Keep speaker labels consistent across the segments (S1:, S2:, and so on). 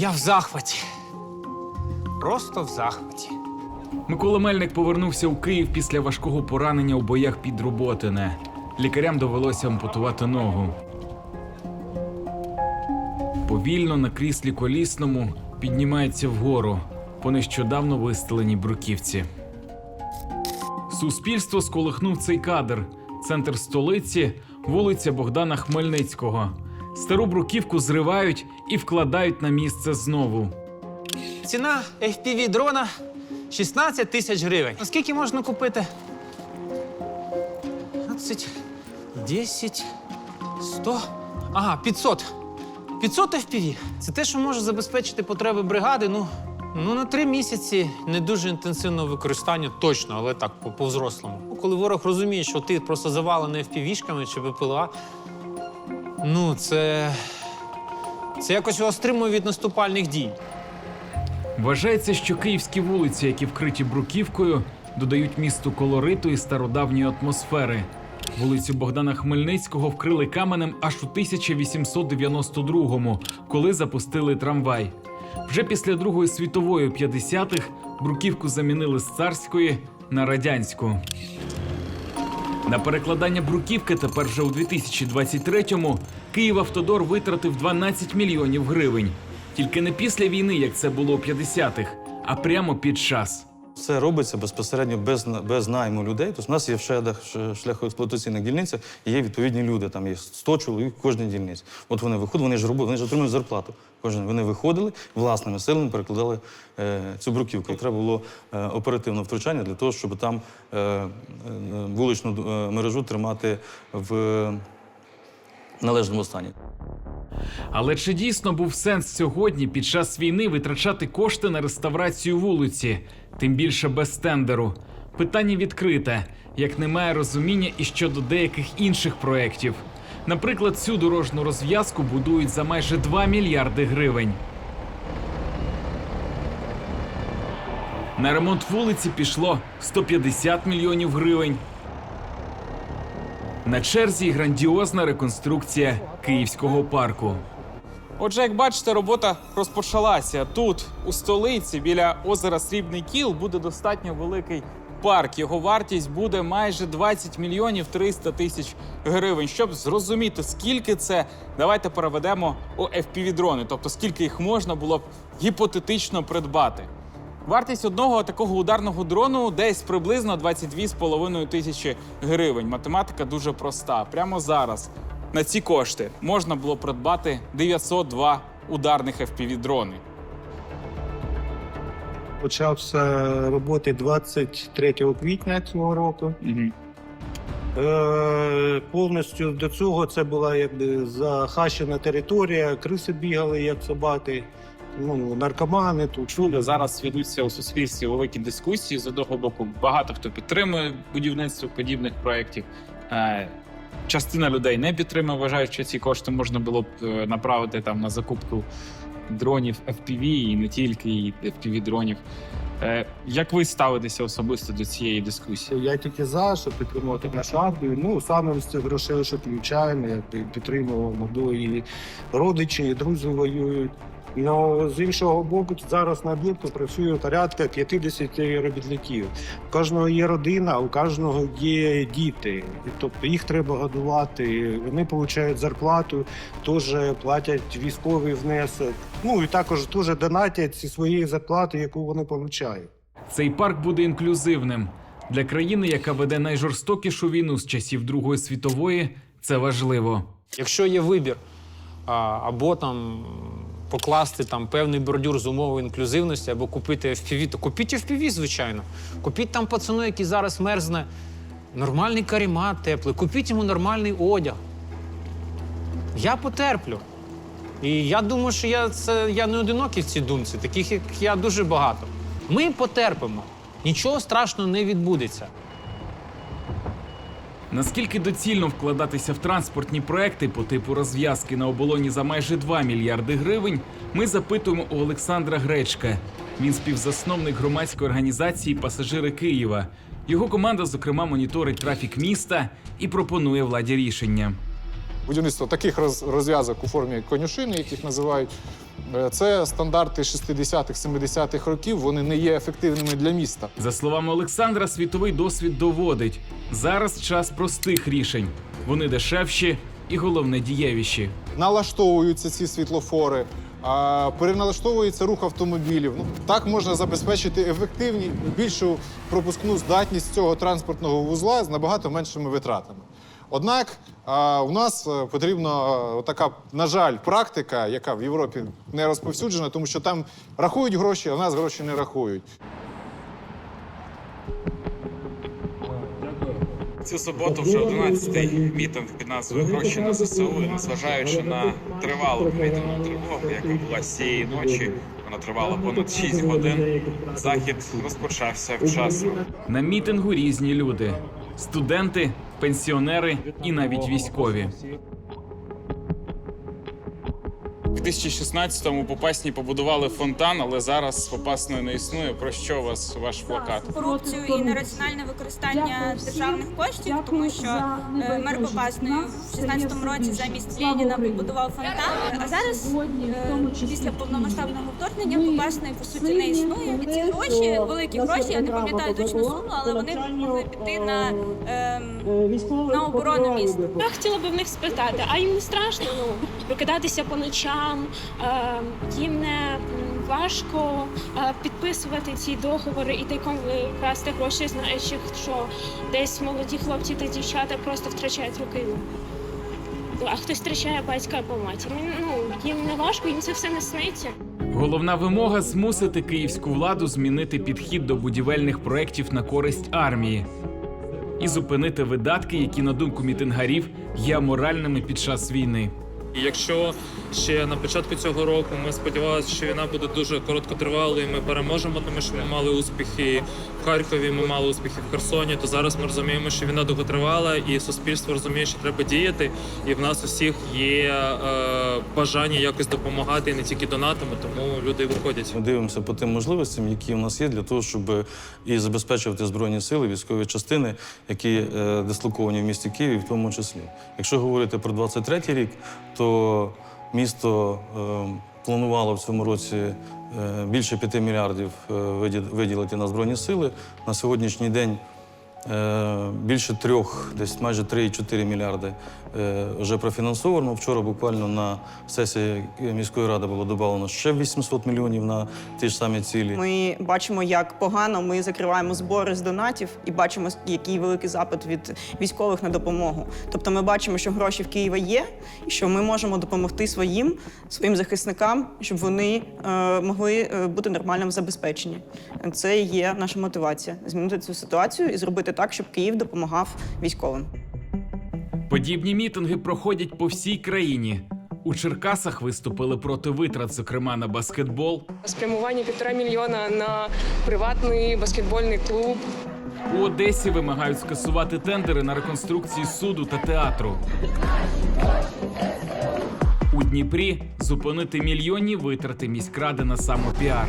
S1: Я в захваті. Просто в захваті.
S2: Микола Мельник повернувся у Київ після важкого поранення у боях під Роботине. Лікарям довелося ампутувати ногу. Повільно на кріслі колісному піднімається вгору по нещодавно вистеленій бруківці. Суспільство сколихнув цей кадр. Центр столиці, вулиця Богдана Хмельницького. Стару бруківку зривають і вкладають на місце знову.
S1: Ціна FPV дрона 16 тисяч гривень. А скільки можна купити? 20, 10, 100. Ага, 500. 500 FPV. Це те, що може забезпечити потреби бригади. Ну, ну на три місяці не дуже інтенсивного використання, точно, але так, по- по-взрослому. Ну, Коли ворог розуміє, що ти просто завалений FPV-шками чи БПЛА, ну це. Це якось стримує від наступальних дій.
S2: Вважається, що київські вулиці, які вкриті бруківкою, додають місту колориту і стародавньої атмосфери. Вулицю Богдана Хмельницького вкрили каменем аж у 1892-му, коли запустили трамвай. Вже після Другої світової у 50-х бруківку замінили з царської на радянську. На перекладання бруківки тепер вже у 2023-му Київавтодор витратив 12 мільйонів гривень. Тільки не після війни, як це було у 50-х, а прямо під час.
S3: Це робиться безпосередньо без, без найму людей. Тобто у нас є в шедах шляхоексплуатаційних дільницях є відповідні люди. Там є 100 чоловік в кожній дільниці. От вони виходять, вони ж робили, вони ж отримують зарплату. Кожен вони виходили власними силами, перекладали е, цю бруківку. Треба було е, оперативне втручання для того, щоб там е, е, вуличну е, мережу тримати в належному стані.
S2: Але чи дійсно був сенс сьогодні під час війни витрачати кошти на реставрацію вулиці, тим більше без тендеру? Питання відкрите, як немає розуміння і щодо деяких інших проєктів. Наприклад, цю дорожню розв'язку будують за майже 2 мільярди гривень. На ремонт вулиці пішло 150 мільйонів гривень. На черзі грандіозна реконструкція Київського парку.
S4: Отже, як бачите, робота розпочалася. Тут, у столиці, біля озера Срібний Кіл, буде достатньо великий парк. Його вартість буде майже 20 мільйонів 300 тисяч гривень. Щоб зрозуміти, скільки це, давайте переведемо у FPV-дрони, тобто скільки їх можна було б гіпотетично придбати. Вартість одного такого ударного дрону десь приблизно 22,5 тисячі гривень. Математика дуже проста. Прямо зараз на ці кошти можна було придбати 902 ударних FPV-дрони.
S5: Почався роботи 23 квітня цього року. Е, повністю до цього це була якби захащена територія, криси бігали як собаки, ну, наркомани тут.
S4: Чули, зараз ведуться у суспільстві великі дискусії. З одного боку, багато хто підтримує будівництво подібних проєктів. Е, Частина людей не підтримує, вважають, що ці кошти можна було б е, направити там на закупку дронів FPV і не тільки і FPV дронів. Е, Як ви ставитеся особисто до цієї дискусії?
S5: Я тільки за, щоб підтримувати нашу армію. Ну саме з цих грошей, що включаємо, підтримуємо, бо і родичі, і друзі воюють. Ну, з іншого боку, зараз на об'єкту працює порядка 50 робітників. У кожного є родина, у кожного є діти. Тобто їх треба годувати. Вони отримують зарплату, теж платять військовий внесок. Ну і також теж донатять зі своєї зарплати, яку вони отримують.
S2: Цей парк буде інклюзивним для країни, яка веде найжорстокішу війну з часів Другої світової. Це важливо.
S1: Якщо є вибір або там покласти там певний бордюр з умовою інклюзивності, або купити FPV, то купіть FPV, звичайно. Купіть там пацану, який зараз мерзне, нормальний карімат теплий, купіть йому нормальний одяг. Я потерплю. І я думаю, що я, це, я не одинокий в цій думці, таких як я дуже багато. Ми потерпимо. Нічого страшного не відбудеться.
S2: Наскільки доцільно вкладатися в транспортні проекти по типу розв'язки на оболоні за майже 2 мільярди гривень, ми запитуємо у Олександра Гречка. Він співзасновник громадської організації Пасажири Києва. Його команда, зокрема, моніторить трафік міста і пропонує владі рішення.
S6: Будівництво таких розв'язок у формі конюшини, яких називають, Це стандарти 60-х, 70-х років. Вони не є ефективними для міста.
S2: За словами Олександра, світовий досвід доводить зараз час простих рішень. Вони дешевші і головне дієвіші.
S6: Налаштовуються ці світлофори, а, переналаштовується рух автомобілів. Ну, так можна забезпечити ефективні, більшу пропускну здатність цього транспортного вузла з набагато меншими витратами. Однак а, у нас е, потрібна е, така, на жаль, практика, яка в Європі не розповсюджена, тому що там рахують гроші, а в нас гроші не рахують.
S4: Цю суботу вже 11-й мітинг під назвою Гроші на ЗСУ, І незважаючи на тривалу повітряну тривогу, яка була з цієї ночі, вона тривала понад 6 годин. Захід розпочався вчасно.
S2: На мітингу різні люди: студенти, пенсіонери і навіть військові.
S4: В 2016-му Попасній побудували фонтан, але зараз Попасної не існує. Про що у вас ваш плакат?
S7: корупцію і нераціональне використання державних коштів, тому що е, мер Попасної в 16-му році замість Леніна побудував фонтан. А зараз е, після повномасштабного вторгнення Попасної по суті не існує. І ці гроші, великі гроші, я не пам'ятаю точну суму, але вони могли піти на, ем, на оборону міста.
S8: Я хотіла би в них спитати, а їм не страшно ну, прокидатися по ночам, е, їм не важко е, підписувати ці договори і тайком красти гроші, знаючи, що десь молоді хлопці та дівчата просто втрачають руки. А хтось втрачає батька або матір. Ну, їм не важко, їм це все не сниться.
S2: Головна вимога змусити київську владу змінити підхід до будівельних проєктів на користь армії і зупинити видатки, які, на думку мітингарів, є аморальними під час війни.
S9: І якщо ще на початку цього року ми сподівалися, що війна буде дуже короткотривалою, і ми переможемо, тому що ми мали успіхи в Харкові, ми мали успіхи в Херсоні, то зараз ми розуміємо, що війна довготривала, і суспільство розуміє, що треба діяти. І в нас усіх є е, бажання якось допомагати і не тільки донатами, тому люди виходять.
S3: Ми дивимося по тим можливостям, які в нас є для того, щоб і забезпечувати збройні сили, військові частини, які е, дислоковані в місті Києві, в тому числі. Якщо говорити про 23-й рік, то місто е, планувало в цьому році е, більше 5 мільярдів е, виділити на збройні сили. На сьогоднішній день Більше трьох, десь майже 3,4 мільярди е, вже профінансовано. Вчора буквально на сесії міської ради було додано ще 800 мільйонів на ті ж самі цілі.
S10: Ми бачимо, як погано ми закриваємо збори з донатів і бачимо, який великий запит від військових на допомогу. Тобто, ми бачимо, що гроші в Києві є, і що ми можемо допомогти своїм своїм захисникам, щоб вони е, могли е, бути нормально забезпечені. Це є наша мотивація змінити цю ситуацію і зробити так, щоб Київ допомагав військовим.
S2: Подібні мітинги проходять по всій країні. У Черкасах виступили проти витрат, зокрема на баскетбол.
S11: спрямування півтора мільйона на приватний баскетбольний клуб.
S2: У Одесі вимагають скасувати тендери на реконструкції суду та театру. У Дніпрі зупинити мільйонні витрати міськради на самопіар.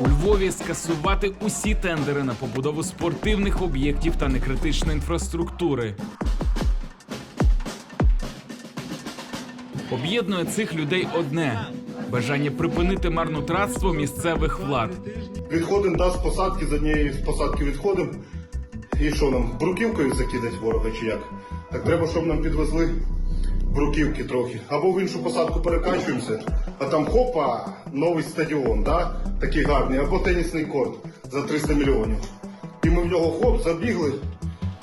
S2: У Львові скасувати усі тендери на побудову спортивних об'єктів та некритичної інфраструктури. Об'єднує цих людей одне бажання припинити марнотратство місцевих влад.
S12: Відходимо да, з посадки, з однієї з посадки відходимо. І що нам, бруківкою закидати ворога чи як? Так треба, щоб нам підвезли бруківки трохи. Або в іншу посадку перекачуємося, а там хопа, новий стадіон, да? такий гарний, або тенісний корт за 300 мільйонів. І ми в нього хоп, забігли,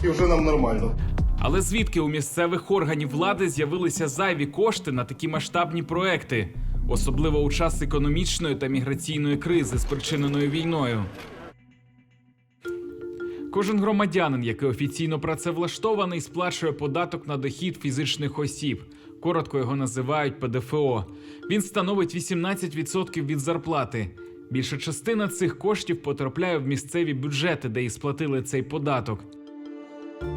S12: і вже нам нормально.
S2: Але звідки у місцевих органів влади з'явилися зайві кошти на такі масштабні проекти, особливо у час економічної та міграційної кризи, спричиненої війною? Кожен громадянин, який офіційно працевлаштований, сплачує податок на дохід фізичних осіб. Коротко його називають ПДФО. Він становить 18% від зарплати. Більша частина цих коштів потрапляє в місцеві бюджети, де і сплатили цей податок.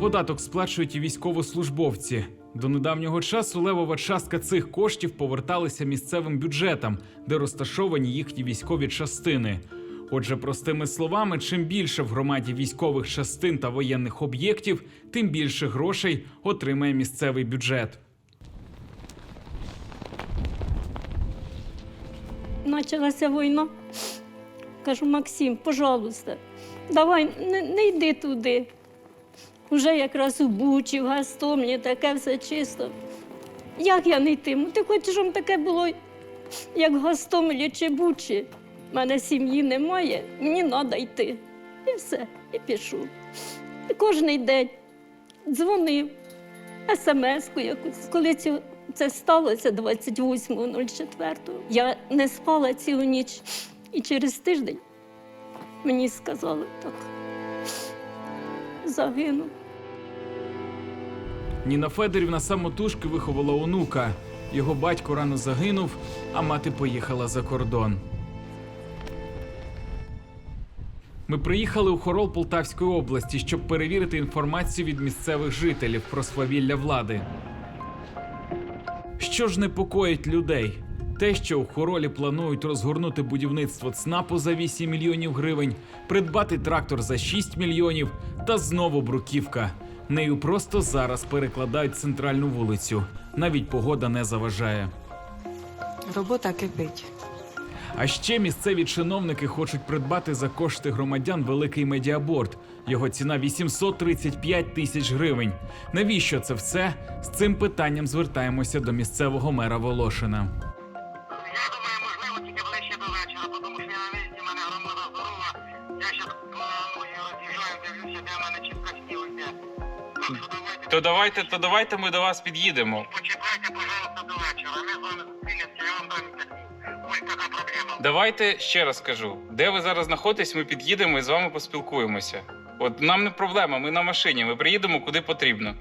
S2: Податок сплачують і військовослужбовці. До недавнього часу левова частка цих коштів поверталася місцевим бюджетам, де розташовані їхні військові частини. Отже, простими словами, чим більше в громаді військових частин та воєнних об'єктів, тим більше грошей отримає місцевий бюджет.
S8: почалася війна. Кажу, Максим, пожалуйста, давай не, не йди туди. Уже якраз у Бучі, в Гастомлі, таке все чисто. Як я не йтиму? Ти хочеш, щоб таке було, як в Гастомлі чи Бучі? У мене сім'ї немає, мені треба йти. І все, і пішов. І кожен день дзвонив, смс-ку якусь. Коли це сталося 28.04, я не спала цілу ніч. І через тиждень мені сказали так. Загинув.
S2: Ніна Федорівна самотужки виховала онука. Його батько рано загинув, а мати поїхала за кордон. Ми приїхали у Хорол Полтавської області, щоб перевірити інформацію від місцевих жителів про свавілля влади. Що ж непокоїть людей? Те, що у Хоролі планують розгорнути будівництво ЦНАПу за 8 мільйонів гривень, придбати трактор за 6 мільйонів та знову бруківка. Нею просто зараз перекладають центральну вулицю. Навіть погода не заважає.
S13: Робота кипить.
S2: А ще місцеві чиновники хочуть придбати за кошти громадян великий медіаборд. Його ціна 835 тисяч гривень. Навіщо це все? З цим питанням звертаємося до місцевого мера Волошина.
S12: Я думаю, можливо, тільки ближче до вечора, тому що я на місці, мене громада здорова. Я зараз планую, роз'їжджаю, дивлюся, де в мене чітко сніг йде. Так що давайте,
S4: То давайте, то давайте ми до вас під'їдемо.
S12: почекайте, пожалуйста, до вечора. Ми з вами зустрінемося, я вам дам інтерв'ю. Ось така проблема.
S4: Давайте ще раз кажу, де ви зараз знаходитесь, ми під'їдемо і з вами поспілкуємося. От нам не проблема, ми на машині, ми приїдемо куди потрібно.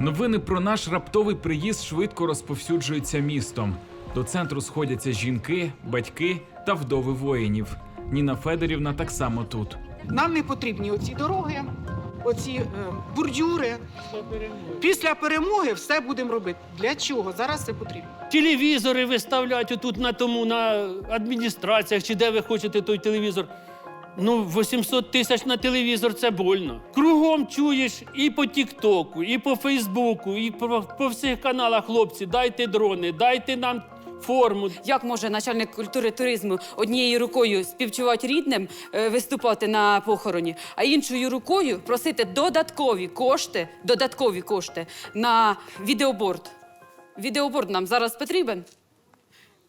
S2: Новини про наш раптовий приїзд швидко розповсюджуються містом. До центру сходяться жінки, батьки та вдови воїнів. Ніна Федорівна так само тут.
S13: Нам не потрібні оці дороги, оці е, бордюри. Після перемоги все будемо робити. Для чого? Зараз це потрібно.
S14: телевізори виставляють отут на тому, на адміністраціях, чи де ви хочете той телевізор. Ну, 800 тисяч на телевізор це больно. Кругом чуєш і по Тіктоку, і по Фейсбуку, і по, по всіх каналах хлопці, дайте дрони, дайте нам форму.
S11: Як може начальник культури туризму однією рукою співчувати рідним, е, виступати на похороні, а іншою рукою просити додаткові кошти, додаткові кошти на відеоборд? Відеоборд нам зараз потрібен.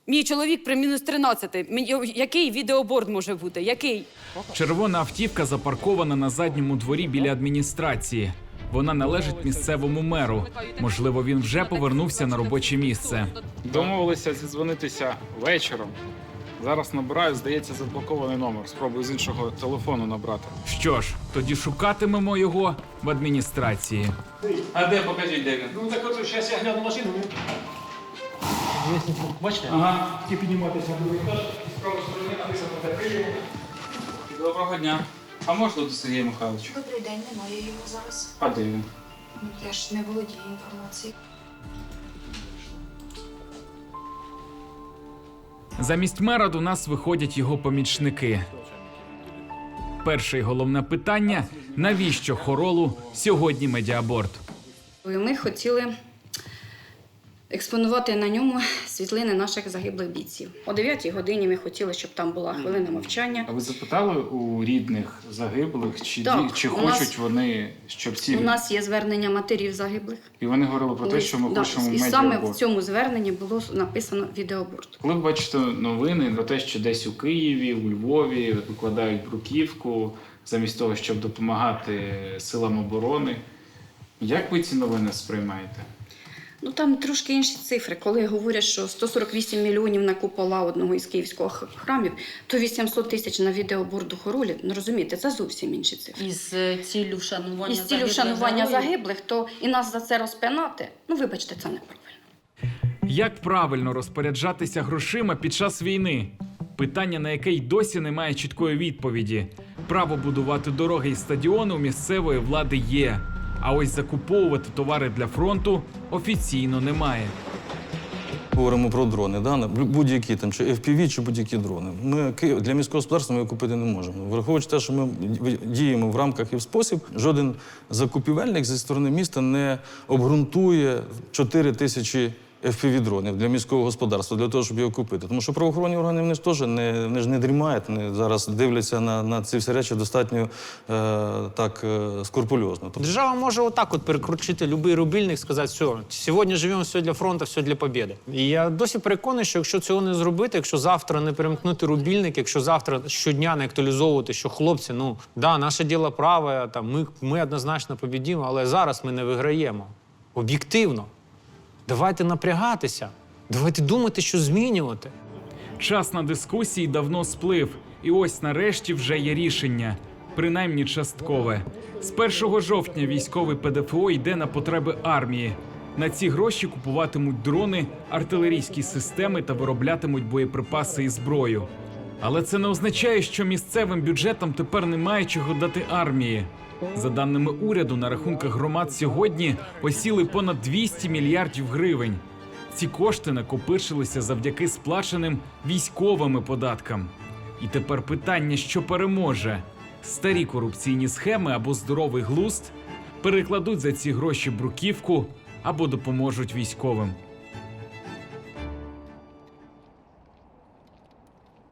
S11: Мій чоловік при мінус 13. Мені- Який відеоборд може бути? Який?
S2: Червона автівка запаркована на задньому дворі біля адміністрації. Вона належить місцевому меру. Можливо, він вже повернувся на робоче місце.
S4: Домовилися зідзвонитися вечором. Зараз набираю, здається, заблокований номер. Спробую з іншого телефону набрати.
S2: Що ж, тоді шукатимемо його в адміністрації.
S4: А де покажіть, де він?
S14: Ну так от зараз я гляну машину. Бачите?
S4: Ага.
S14: Ті підніматися.
S4: Доброго дня. А можна до Сергія Михайловича?
S7: Добрий день, немає його зараз.
S4: А де він?
S7: Я ж не володію інформацією.
S2: Замість мера до нас виходять його помічники. Перше і головне питання: навіщо хоролу сьогодні медіаборд?
S13: Ми хотіли експонувати на ньому світлини наших загиблих бійців. О 9 годині ми хотіли, щоб там була хвилина мовчання.
S4: А ви запитали у рідних загиблих, чи,
S13: Так,
S4: ді- чи
S13: у нас-
S4: хочуть вони, щоб ці
S13: У нас є звернення матерів загиблих.
S4: і вони говорили про те, що ми
S13: Да,
S4: хочемо
S13: і саме в цьому зверненні було написано відеоборд.
S4: Коли ви бачите новини про те, що десь у Києві, у Львові викладають бруківку замість того, щоб допомагати силам оборони, як ви ці новини сприймаєте?
S13: Ну там трошки інші цифри. Коли говорять, що 148 мільйонів на купола одного із київського храмів, то 800 тисяч на відеоборду хоролі. Ну розумієте, це зовсім інші цифри.
S8: Із е, ціллю вшанування
S13: І з цілю вшанування загиблих, то і нас за це розпинати. Ну вибачте, це неправильно.
S2: Як правильно розпоряджатися грошима під час війни? Питання, на яке й досі немає чіткої відповіді. Право будувати дороги і стадіони у місцевої влади є. А ось закуповувати товари для фронту офіційно немає.
S3: Говоримо про дрони, да? будь-які там, чи FPV, чи будь-які дрони. Ми для міського господарства ми купити не можемо. Враховуючи те, що ми діємо в рамках і в спосіб, жоден закупівельник зі сторони міста не обґрунтує 4 тисячі FPV-дронів для міського господарства, для того, щоб його купити. Тому що правоохоронні органи вони ж теж не, вони ж не дрімають, вони зараз дивляться на, на ці всі речі достатньо е, так е, скрупульозно. Тобто
S1: Держава може отак от перекрутити будь-який рубільник, сказати, все, сьогодні живемо все для фронту, все для побєди. І я досі переконаний, що якщо цього не зробити, якщо завтра не перемкнути рубільник, якщо завтра щодня не актуалізовувати, що хлопці, ну да, наше діло праве, там ми, ми однозначно побідімо, але зараз ми не виграємо. Об'єктивно. Давайте напрягатися, давайте думати, що змінювати.
S2: Час на дискусії давно сплив, і ось нарешті вже є рішення, принаймні часткове. З 1 жовтня військовий ПДФО йде на потреби армії. На ці гроші купуватимуть дрони, артилерійські системи та вироблятимуть боєприпаси і зброю. Але це не означає, що місцевим бюджетам тепер немає чого дати армії. За даними уряду, на рахунках громад сьогодні осіли понад 200 мільярдів гривень. Ці кошти накопичилися завдяки сплаченим військовими податкам. І тепер питання, що переможе: старі корупційні схеми або здоровий глузд перекладуть за ці гроші бруківку або допоможуть військовим.